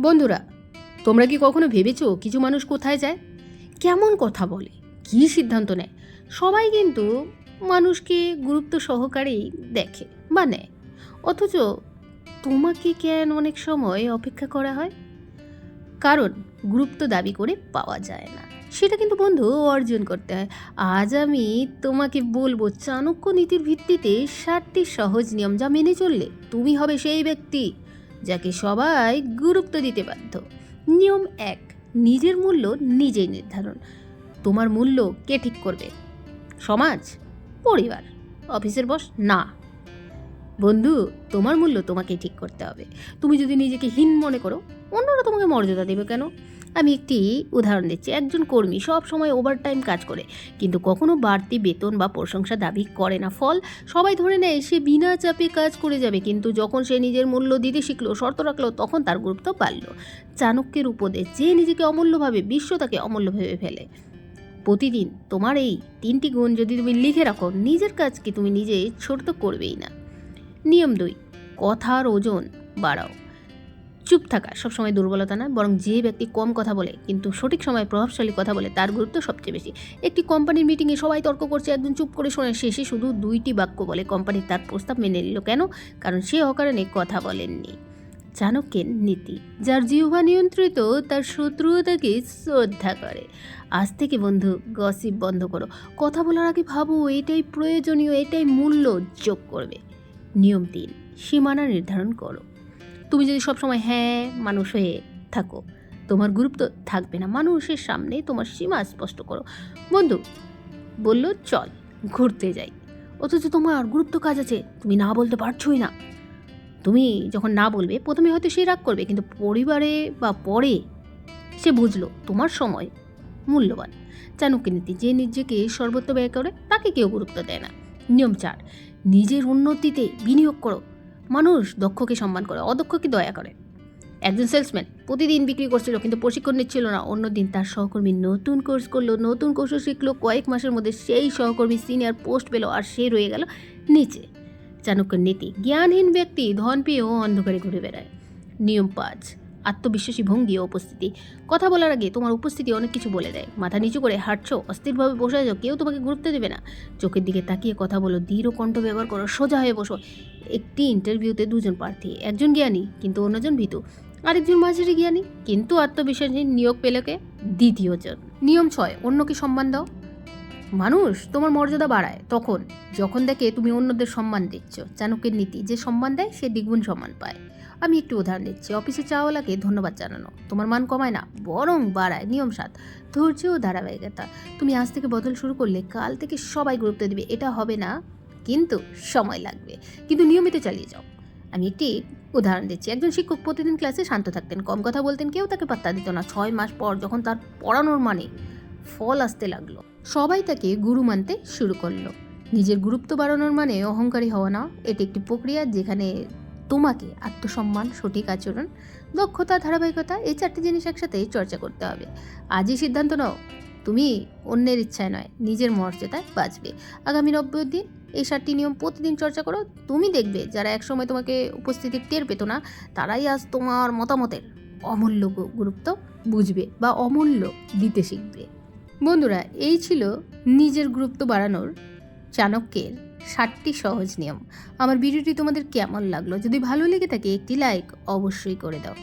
বন্ধুরা, তোমরা কি কখনো ভেবেছো কিছু মানুষ কোথায় যায়? কেমন কথা বলে? কী সিদ্ধান্ত নেয়? সবাই কিন্তু মানুষকে গুরুত্ব সহকারেই দেখে বা নেয়। অথচ তোমাকে কেন অনেক সময় অপেক্ষা করা হয়? কারণ গুরুত্ব দাবি করে পাওয়া যায় না। সেটা কিন্তু বন্ধু অর্জন করতে হয়। আজ আমি তোমাকে বলব, চাণক্য নীতির ভিত্তিতে সাতটি সহজ নিয়ম যা মেনে চললে তুমি হবে সেই ব্যক্তি। যাকে সবাই গুরুত্ব দিতে বাধ্য। নিয়ম এক, নিজের মূল্য নিজেই নির্ধারণ। তোমার মূল্য কে ঠিক করবে? সমাজ? পরিবার? অফিসের বস? না। বন্ধু, তোমার মূল্য তোমাকে ঠিক করতে হবে। তুমি যদি নিজেকে হীন মনে করো, অন্যরা তোমাকে মর্যাদা দেবে কেন? আমি একটি উদাহরণ দিচ্ছি। একজন কর্মী সব সময় ওভারটাইম কাজ করে, কিন্তু কখনো বাড়তি বেতন বা প্রশংসা দাবি করে না। ফল, সবাই ধরে নেয়, সে বিনা চাপে কাজ করে যাবে, কিন্তু যখন সে নিজের মূল্য দিতে শিখলো, শর্ত রাখল, তখন তার গুরুত্ব বাড়লো চাণক্যের উপদেশ, যে নিজেকে অমূল্যভাবে, বিশ্ব তাকে অমূল্য ভেবে ফেলে। প্রতিদিন তোমার এই তিনটি গুণ যদি তুমি লিখে রাখো, নিজের কাজকে তুমি নিজে ছোট করবেই না। নিয়ম দুই, কথার ওজন বাড়াও। চুপ থাকা সবসময় দুর্বলতা না, বরং যে ব্যক্তি কম কথা বলে কিন্তু সঠিক সময়ে প্রভাবশালী কথা বলে তার গুরুত্ব সবচেয়ে বেশি। একটি কোম্পানির মিটিংয়ে সবাই তর্ক করছে, একজন চুপ করে শোনে, শেষে শুধু দুইটি বাক্য বলে। কোম্পানি তার প্রস্তাব মেনে নিল কেন? কারণ সে অকারণে কথা বলেননি। চাণক্যের নীতি, যার জিহ্বা নিয়ন্ত্রিত, তার শত্রুও তাকে শ্রদ্ধা করে। আজ থেকে বন্ধু গসিপ বন্ধ করো। কথা বলার আগে ভাবো, এটাই প্রয়োজনীয়, এটাই মূল্য যোগ করবে। নিয়ম তিন, সীমানা নির্ধারণ করো। তুমি যদি সবসময় হ্যাঁ মানুষ হয়ে থাকো, তোমার গুরুত্ব থাকবে না। মানুষের সামনে তোমার সীমা স্পষ্ট করো। বন্ধু, বলল, চল, ঘুরতে যাই। অথচ তোমার গুরুত্ব কাজ আছে, তুমি না বলতে পারছোই না। তুমি যখন না বলবে, প্রথমে হয়তো সে রাগ করবে, কিন্তু পরিবারে বা পরে সে বুঝলো, তোমার সময় মূল্যবান। চাণক্য নীতি, যে নিজেকে সর্বত্র ব্যয় করে, তাকে কেউ গুরুত্ব দেয় না। নিয়ম চার, নিজের উন্নতিতে বিনিয়োগ করো। মানুষ দক্ষকে সম্মান করে, অদক্ষকে দয়া করে। একজন সেলসম্যান প্রতিদিন বিক্রি করছিল, কিন্তু প্রশিক্ষণ নিচ্ছিল না। অন্যদিন তার সহকর্মী নতুন কোর্স করল, নতুন কৌশল শিখলো। কয়েক মাসের মধ্যে সেই সহকর্মী সিনিয়র পোস্ট পেল আর সে রয়ে গেল নিচে। চাণক্যের নীতি, জ্ঞানহীন ব্যক্তি ধন পেয়েও অন্ধকারে ঘুরে বেড়ায়। নিয়ম পাঁচ আত্মবিশ্বাসী ভঙ্গি ও উপস্থিতি। কথা বলার আগে তোমার উপস্থিতি অনেক কিছু বলে দেয়। মাথা নিচু করে হাঁটছো, অস্থিরভাবে বসে আছো, কেউ তোমাকে গুরুত্ব দেবে না। চোখের দিকে তাকিয়ে কথা বলো, দৃঢ় কণ্ঠ ব্যবহার করো, সোজা হয়ে বসো। একটি ইন্টারভিউতে দুজন প্রার্থী, একজন জ্ঞানী কিন্তু অন্যজন ভীতু। আরেকজন মাঝারি জ্ঞানী কিন্তু আত্মবিশ্বাসী, নিয়োগ পেলেকে দ্বিতীয়জন। নিয়ম ছয়, অন্যকে সম্মান দাও। মানুষ তোমার মর্যাদা বাড়ায় তখন, যখন দেখে তুমি অন্যদের সম্মান দিচ্ছ চাণক্যের নীতি, যে সম্মান দেয় সে দ্বিগুণ সম্মান পায়। আমি একটু উদাহরণ দিচ্ছি। অফিসে চাওয়ালাকে ধন্যবাদ জানানো। তোমার মান কমায় না, বরং বাড়ায়। নিয়ম সাত। ধৈর্য ও ধারাবাহিকতা। তুমি আজ থেকে বদল শুরু করলে কাল থেকে সবাই গুরুত্ব দেবে। এটা হবে না, কিন্তু সময় লাগবে। কিন্তু নিয়মিত চালিয়ে যাও। আমি একটি উদাহরণ দিচ্ছি। একজন শিক্ষক প্রতিদিন ক্লাসে শান্ত থাকতেন। কম কথা বলতেন। কেউ তাকে পাত্তা দিত না। ছয় মাস পর যখন তার পড়ানোর মানে ফল আসতে লাগল, সবাই তাকে গুরু মানতে শুরু করল। নিজের গুরুত্ব বাড়ানোর মানে অহংকারী হওয়া না। এটি একটি প্রক্রিয়া যেখানে তোমাকে আত্মসম্মান, সঠিক আচরণ, দক্ষতা, ধারাবাহিকতা এই চারটি জিনিস একসাথে চর্চা করতে হবে। আজই সিদ্ধান্ত নাও, তুমি অন্যের ইচ্ছায় নয়, নিজের মর্যাদায় বাঁচবে। আগামী নব্বই দিন এই সাতটি নিয়ম প্রতিদিন চর্চা করো। তুমি দেখবে যারা একসময় তোমাকে উপস্থিতি টের পেত না, তারাই আজ তোমার মতামতের অমূল্য গুরুত্ব বুঝবে বা অমূল্য দিতে শিখবে। বন্ধুরা, এই ছিল নিজের গুরুত্ব বাড়ানোর চাণক্যের ষাটটি সহজ নিয়ম। আমার ভিডিওটি তোমাদের কেমন লাগল? যদি ভালো লেগে থাকে একটি লাইক অবশ্যই করে দাও।